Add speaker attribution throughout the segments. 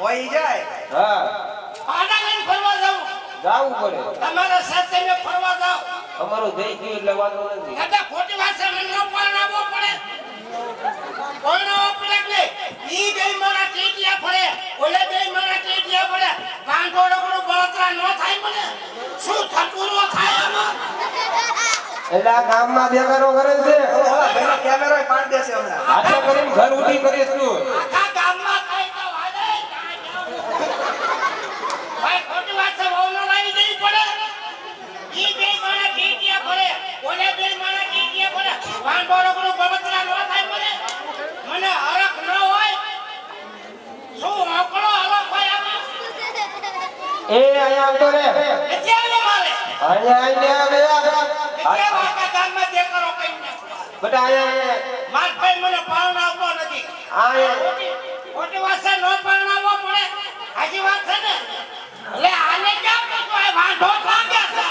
Speaker 1: વહી જાય.
Speaker 2: હા.
Speaker 3: પાડા લઈને ફરવા જાવ
Speaker 2: જાવું પડે.
Speaker 3: તમારા સાથે મે ફરવા જાવ
Speaker 2: અમારો થઈ ગયું એટલે વાંધો નથી.
Speaker 3: દાદા ખોટી વાત છે મને પણ પરણાવવો પડે. પરણાવવો પડે નહીં? ઈ બે મારા ટેટિયા ફરે ઓલે બે મારા ટેટિયા ફરે. ગાંઠો ડગડું બળતરા ન થાય મને. શું થતું ન થાય આમાં?
Speaker 2: એટલે આ ગામમાં દેખાડો કરે છે?
Speaker 1: કેમેરો પાડી દેશે હમણાં.
Speaker 2: આશા કરીને ઘર ઉઠી કરીશ તું
Speaker 3: આખા ગામમાં કઈ તો વાલે ભાઈ ખોટી વાત છે વહુ ન લાવી દેવી પડે ઈ બે મારા ટેટિયા ફરે ઓલે બે મારા ટેટિયા ફરે ગાંઠો ડગડું બળતરા ન થાય મને મને હરખ ન હોય શું આંકડો હરખ હોય આમાં
Speaker 2: એ અહીંયા આવતો રે. અહીંયા આઈને આવે
Speaker 3: અત્યારે આખા ગામમાં દેખાડો કઈ નાખો.
Speaker 2: બેટા અહીંયા
Speaker 3: માર ભાઈ મને પરણાવતો નથી.
Speaker 2: અહીંયા
Speaker 3: ખોટી- ખોટી વાત છે નો પરણાવવો પડે. હાચી વાત છે ને? એટલે આને કેમ તો છે?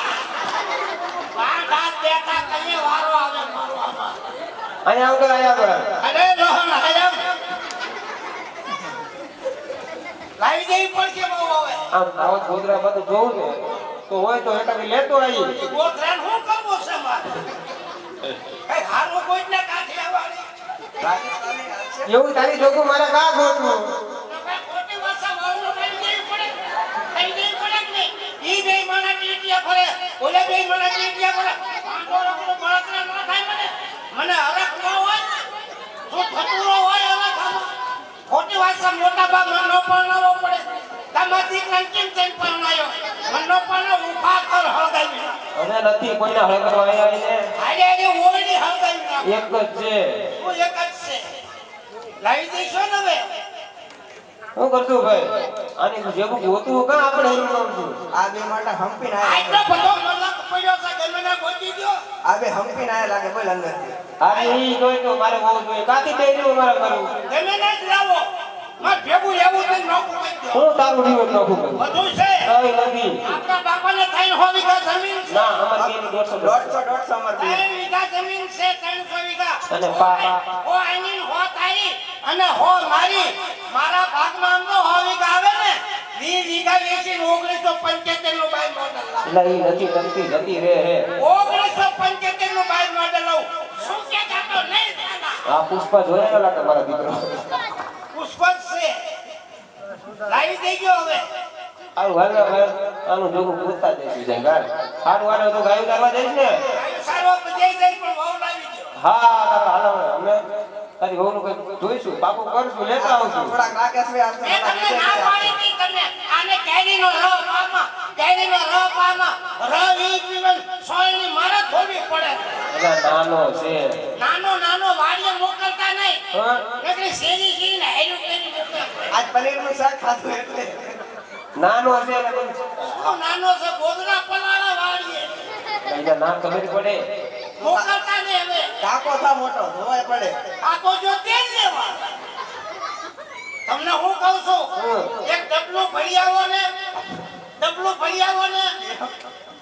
Speaker 3: વાંઢા બેઠા કઈએ વારો આવે મારો આમાં.
Speaker 2: અહીંયા આવતો અહીંયા આવતો.
Speaker 3: અરે લાવી દેવી પડશે બહુ હવે.
Speaker 2: આમ આવો ગોદરા બધું જોઉં ને તો હોય તો એટલે લેતો આવી
Speaker 3: ગોખરાને હું કરવો છે મારે? કઈ હારું કોઈને કાંઠે આવવાની.
Speaker 2: એવું તારી જોગું મારે કા ગોતવું
Speaker 3: ખોટી ભાષા વાળું કઈ દેવી પડે. કઈ દેવી પડે કે ઈ બે માણા ટીટિયા ફરે. ઓલે બે માણા ટીટિયા ફરે. પાંચો રકમનો બળતરા ન થાય મને. મને હરખ ન હોય. હું ન? ખોટી ભાષા મોટા ભાગમાં ન પરણાવવો પડે. તમારા દીકરાને કેમ તેમ પરણાયો મને ન પરણાવ ઊભા કર હળગાવી
Speaker 2: અને નથી કોઈને હળ આવી ને
Speaker 3: આજે આજે ઓરડી હળગાવી
Speaker 2: એક જ છે.
Speaker 3: હું એક જ છે. લાવી દેશો ને હવે?
Speaker 2: શું કરતું ભાઈ? આની જેવું ગોતું કા આપણે એનું નામ છું?
Speaker 1: આ બે માટે હંપીને
Speaker 3: આટલો બધો મલક પડ્યો છે ના ગોતી દ્યો.
Speaker 1: આ બે હંપી ના લાગે બોલ અંદરથી
Speaker 2: અરે ઈ જોઈ તો મારે બહુ જોઈએ. કાથી પહેર્યું મારે કરવું
Speaker 3: ગમે ના ભેગું એવું તો કરી
Speaker 2: હું તારું નખું કરું
Speaker 3: બધું છે.
Speaker 2: કઈ નથી
Speaker 3: આપણા બાપાને ત્રણ સો વીઘા જમીન છે.
Speaker 2: ના અમારે બેની
Speaker 1: અમાર
Speaker 3: ત્રણ વીઘા જમીન છે ત્રણસો વીઘા.
Speaker 2: અને પા-
Speaker 3: હો આની હો તારી અને હો મારી. મારા ભાગમાં આમ હો વીઘા આવે ને વીસ વીઘા ઓગણીસો પંચોતેરનું બાય મોડલ લાવ.
Speaker 2: એટલે ઈ નથી રે હે
Speaker 3: ઓગણીસો પંચોતેરનું બાય મોડલ લઉં શું કે જાતો નહીં
Speaker 2: આ પુષ્પા જોયા લાગે મારા દીકરો.
Speaker 3: પુષ્પક છે લાવી દઈ હવે.
Speaker 2: આનું પૂછતા તો ગાયું કરવા ને?
Speaker 3: સારો બજાઈ જાય પણ લાવી ગયો
Speaker 2: હા તારો હાલો અમે તારી વહુનું કઈ જોઈશું. બાપુ કરશું લેતા આવશું.
Speaker 1: થોડાક ભાઈ આપશે
Speaker 3: મેં તમને ના પાડી હતી તમને આને કેરીનો ર પામાં કેરીનો ર પામાં ર વી જીવન સોયની મારે થોડી પડે
Speaker 2: એટલે નાનો છે.
Speaker 3: નાનો નાનો વાડીએ મોકલતા નહીં.
Speaker 2: હા?
Speaker 3: નકરી શેરી શેરી ને હેરું કરી
Speaker 1: આજ પનીરનું શાક ખાધું એટલે.
Speaker 2: નાનો છે
Speaker 3: શું નાનો છે? ગોદરા પલાળા વાડીએ
Speaker 2: એટલે નામ ખબર પડે.
Speaker 3: મોકલતા નહીં હવે.
Speaker 1: કાકો થા મોટો ધોવાય પડે.
Speaker 3: કાકો જો તે લેવા. તમને હું કહું છું એક ડબલું ભરી આવો ને ડબલું ભરી આવો ને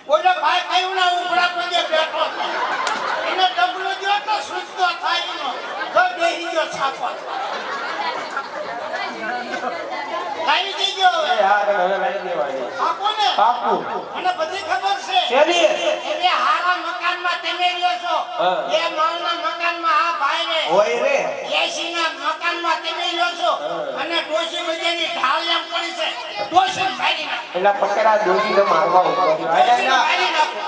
Speaker 3: ઓલો ભાઈ ખાયું ના ઉભરા પગે બેઠો એને ડબલું દ્યો તો સુસ્તો થાય નો તો બેહી ગયો છાપા. લાવી દેજો.
Speaker 2: એ
Speaker 3: હવે
Speaker 2: હા હવે લઈ દેવાની
Speaker 3: આપો ને.
Speaker 2: પાકું
Speaker 3: અને બધી ખબર છે.
Speaker 2: શેરી
Speaker 3: એ હારા મકાનમાં તમે રહ્યો છો. એ માળના મકાનમાં આ ભાઈ રે.
Speaker 1: હોય રે.
Speaker 3: એસીના મકાનમાં તમે રહ્યો છો. અને ડોશી બજારની ઢાળ એમ પડી છે. ડોશી ભાગી નાખો.
Speaker 2: એટલે પકડા દોષી ને મારવા ઉપર છે. આયા ના.
Speaker 3: ભાગી નાખો.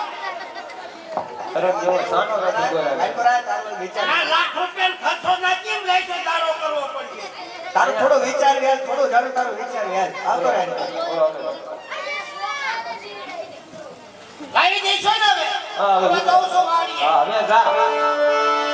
Speaker 2: અરે જો સાનો
Speaker 1: વિચાર
Speaker 3: આ લાખ રૂપિયા ખર્ચો ના કેમ લઈ છે દારો કરવો પડશે
Speaker 1: તારું થોડો વિચાર વ્યાજ થોડો જાણો તારું વિચાર વ્યાજ. આવતો રહે.
Speaker 3: લાવી દેશો ને હવે.
Speaker 2: હા, હવે.
Speaker 3: હવે છું વાડીએ.
Speaker 2: હા હવે જા.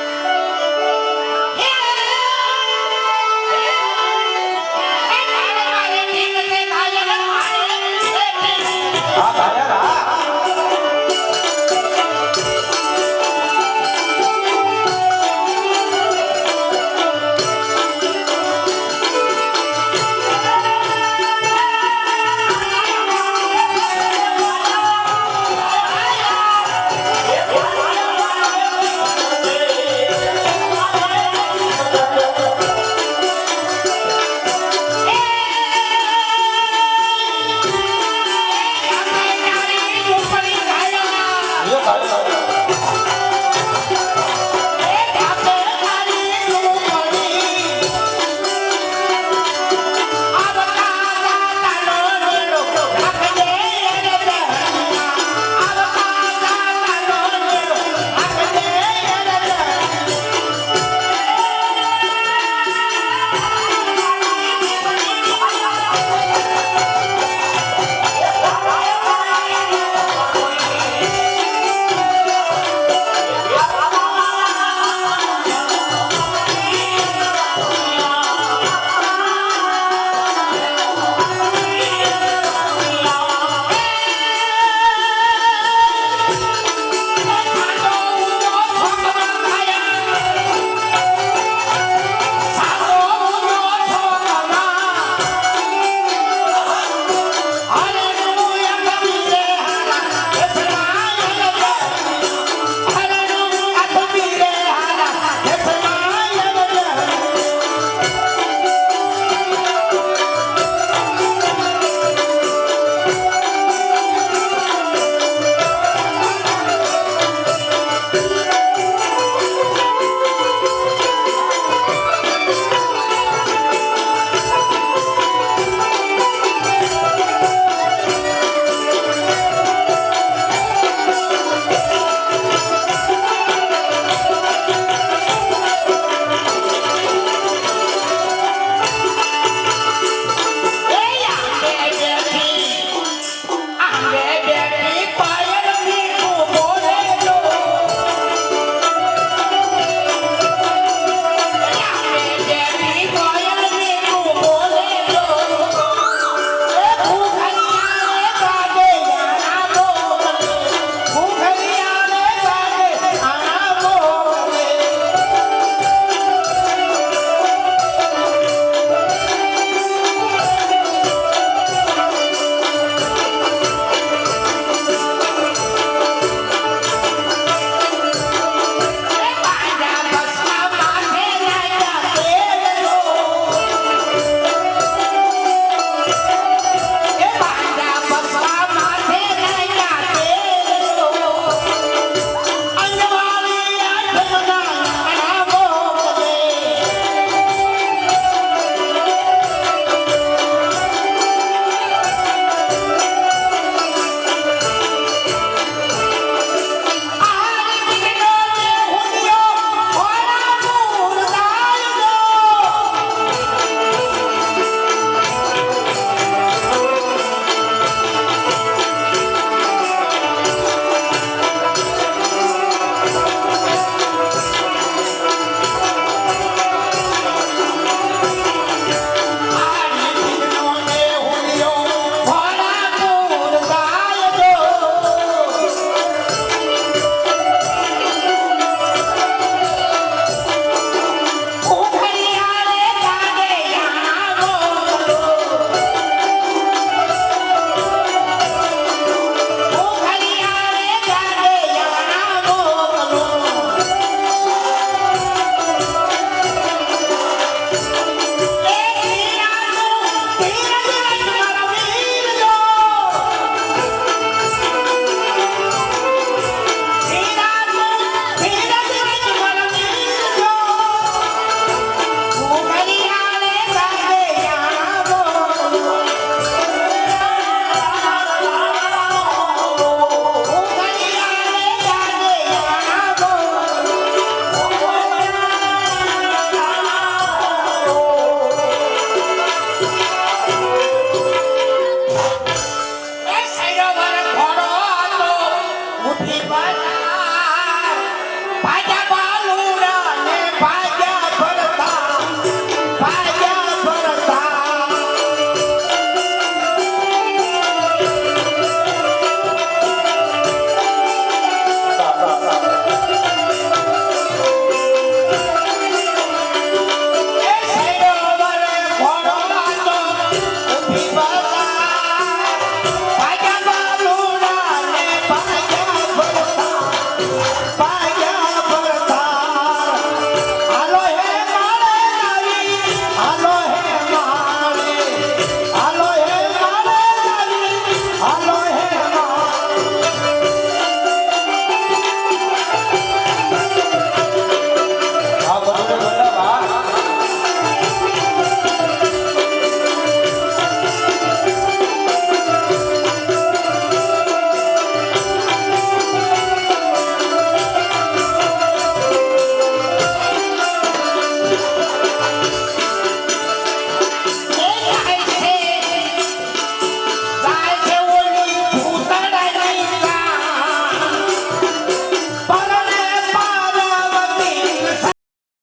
Speaker 2: পায়